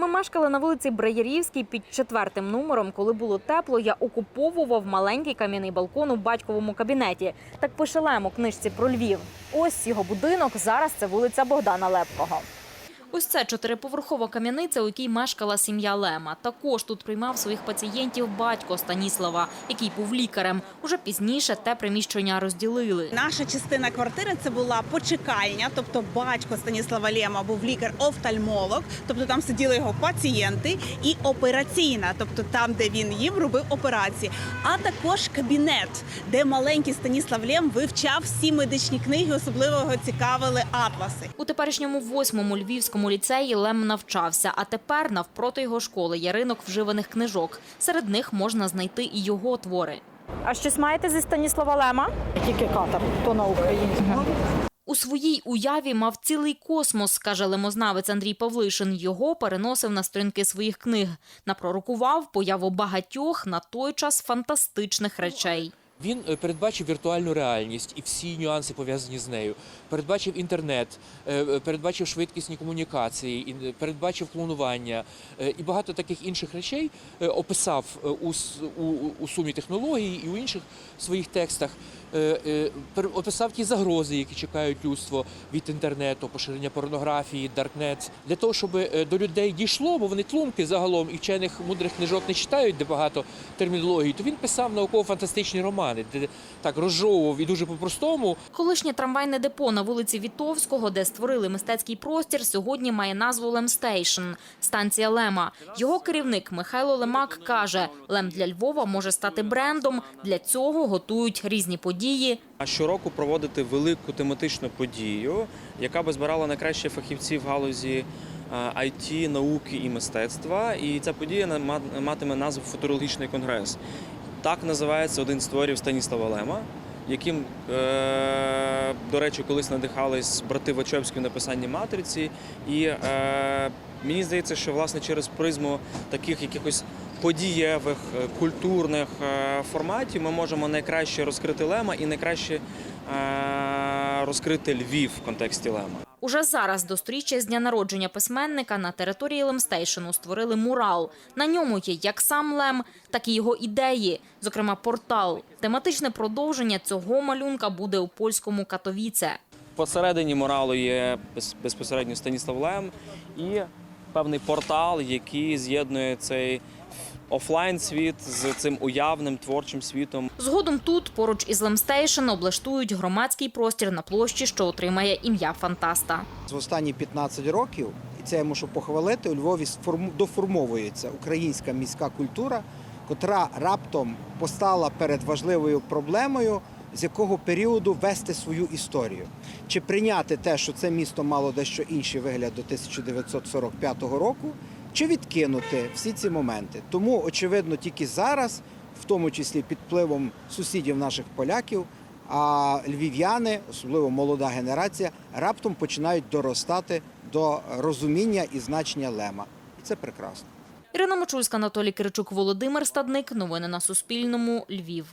Ми мешкали на вулиці Браєрівській під четвертим номером. Коли було тепло, я окуповував маленький кам'яний балкон у батьковому кабінеті. Так пише книжці про Львів. Ось його будинок. Зараз це вулиця Богдана Лепкого. Ось це чотириповерхова кам'яниця, у якій мешкала сім'я Лема. Також тут приймав своїх пацієнтів батько Станіслава, який був лікарем. Уже пізніше те приміщення розділили. Наша частина квартири це була почекальня, тобто батько Станіслава Лєма був лікар-офтальмолог, тобто там сиділи його пацієнти, і операційна, тобто там, де він їм робив операції, а також кабінет, де маленький Станіслав Лєм вивчав всі медичні книги, особливо його цікавили атласи. У теперішньому восьмому львівському ліцеї Лем навчався, а тепер навпроти його школи є ринок вживаних книжок. Серед них можна знайти і його твори. А щось маєте зі Станіслава Лема? Тільки катар, то на українському. У своїй уяві мав цілий космос, каже лемознавець Андрій Павлишин. Його переносив на сторінки своїх книг. Напророкував появу багатьох на той час фантастичних речей. Він е, передбачив віртуальну реальність і всі нюанси пов'язані з нею. Передбачив інтернет, е, е, передбачив швидкісні комунікації, передбачив клонування і багато таких інших речей описав у, у, у- сумі технологій і у інших своїх текстах. Описав ті загрози, які чекають людство від інтернету, поширення порнографії, даркнет, для того, щоб до людей дійшло, бо вони тлумки загалом і вчених мудрих книжок не читають, де багато термінології, то він писав науково-фантастичні романи, де так розжовував і дуже по-простому. Колишнє трамвайне депо на вулиці Вітовського, де створили мистецький простір, сьогодні має назву Лемстейшн – станція Лема. Його керівник Михайло Лемак каже, Лем для Львова може стати брендом. Для цього готують різні події. А щороку проводити велику тематичну подію, яка би збирала найкращих фахівців в галузі е, IT, науки і мистецтва. І ця подія на- ма- матиме назву Футурологічний конгрес. Так називається один з творів Станіслава Лема, яким, е, до речі, колись надихались брати Вачовські в написанні матриці. І е, мені здається, що власне через призму таких якихось подієвих, е, культурних форматів ми можемо найкраще розкрити Лема і найкраще розкрити Львів в контексті Лема. Уже зараз до сторіччя з дня народження письменника на території Лемстейшену створили мурал. На ньому є як сам Лем, так і його ідеї, зокрема портал. Тематичне продовження цього малюнка буде у польському Катовіце. Посередині моралу є без- безпосередньо Станіслав Лем і певний портал, який з'єднує цей офлайн світ з цим уявним творчим світом. Згодом тут, поруч із Лемстейшен, облаштують громадський простір на площі, що отримає ім'я фантаста. За останні 15 років, і це я мушу похвалити, у Львові доформовується українська міська культура, котра раптом постала перед важливою проблемою, з якого періоду вести свою історію. Чи прийняти те, що це місто мало дещо інший вигляд до 1945 року, чи відкинути всі ці моменти. Тому, очевидно, тільки зараз, в тому числі під впливом сусідів наших поляків, а львів'яни, особливо молода генерація, раптом починають доростати до розуміння і значення лема. І це прекрасно. Ірина Мочульська, Анатолій Киричук, Володимир Стадник. Новини на Суспільному. Львів.